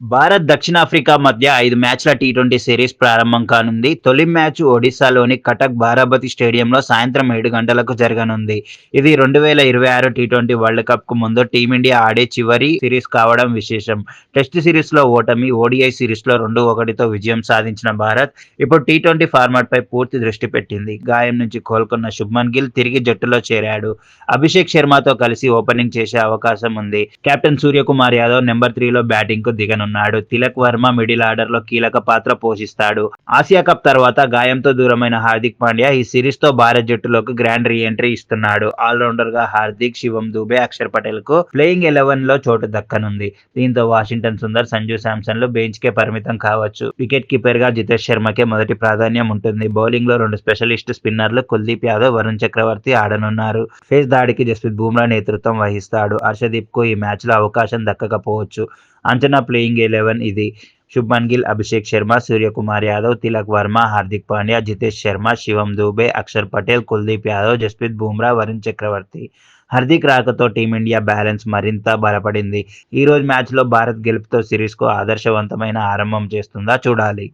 భారత్ దక్షిణాఫ్రికా మధ్య ఐదు మ్యాచ్ల టీ ట్వంటీ సిరీస్ ప్రారంభం కానుంది. తొలి మ్యాచ్ ఒడిశాలోని కటక్ బారాబతి స్టేడియంలో సాయంత్రం ఏడు గంటలకు జరగనుంది. ఇది రెండు వేల ఇరవై ఆరు టీ ట్వంటీ వరల్డ్ కప్కు ముందు టీమిండియా ఆడే చివరి సిరీస్ కావడం విశేషం. టెస్ట్ సిరీస్లో ఓటమి ఓడిఐ సిరీస్లో రెండు ఒకటితో విజయం సాధించిన భారత్ ఇప్పుడు టీ ట్వంటీ ఫార్మాట్ పై పూర్తి దృష్టి పెట్టింది. గాయం నుంచి కోలుకున్న శుభ్మన్ గిల్ తిరిగి జట్టులో చేరాడు. అభిషేక్ శర్మతో కలిసి ఓపెనింగ్ చేసే అవకాశం ఉంది. కెప్టెన్ సూర్యకుమార్ యాదవ్ నెంబర్ త్రీలో బ్యాటింగ్కు ఉన్నాడు. తిలక్ వర్మ మిడిల్ ఆర్డర్లో కీలక పాత్ర పోషిస్తాడు. ఆసియా కప్ తర్వాత గాయంతో దూరమైన హార్దిక్ పాండ్యా ఈ సిరీస్తో భారత్ జట్టులోకి గ్రాండ్ రీ ఎంట్రీ ఇస్తున్నాడు. ఆల్రౌండర్గా హార్దిక్ శివం దూబే అక్షర్ పటేల్కు ప్లేయింగ్ ఎలెవెన్లో చోటు దక్కనుంది. దీంతో వాషింగ్టన్ సుందర్ సంజు శాంసన్లు బెంచ్ కే పరిమితం కావచ్చు. వికెట్ కీపర్గా జితేష్ శర్మకే మొదటి ప్రాధాన్యం ఉంటుంది. బౌలింగ్లో రెండు స్పెషలిస్ట్ స్పిన్నర్లు కుల్దీప్ యాదవ్ వరుణ్ చక్రవర్తి ఆడనున్నారు. ఫేస్ దాడికి జస్ప్రీత్ బూమ్రా నేతృత్వం వహిస్తాడు. హర్షదీప్కు ఈ మ్యాచ్లో అవకాశం దక్కకపోవచ్చు. అంచనా ప్లేయింగ్ ఎలెవెన్ ఇది. శుభ్మన్ గిల్ అభిషేక్ శర్మ సూర్యకుమార్ యాదవ్ తిలక్ వర్మ హార్దిక్ పాండ్యా జితేష్ శర్మ శివం దూబే అక్షర్ పటేల్ కుల్దీప్ యాదవ్ జస్ప్రీత్ బుమ్రా వరుణ్ చక్రవర్తి హార్దిక్ రాకతో టీమిండియా బ్యాలెన్స్ మరింత బలపడింది. ఈ రోజు మ్యాచ్లో భారత్ గెలుపుతో సిరీస్కు ఆదర్శవంతమైన ఆరంభం చేస్తుందా చూడాలి.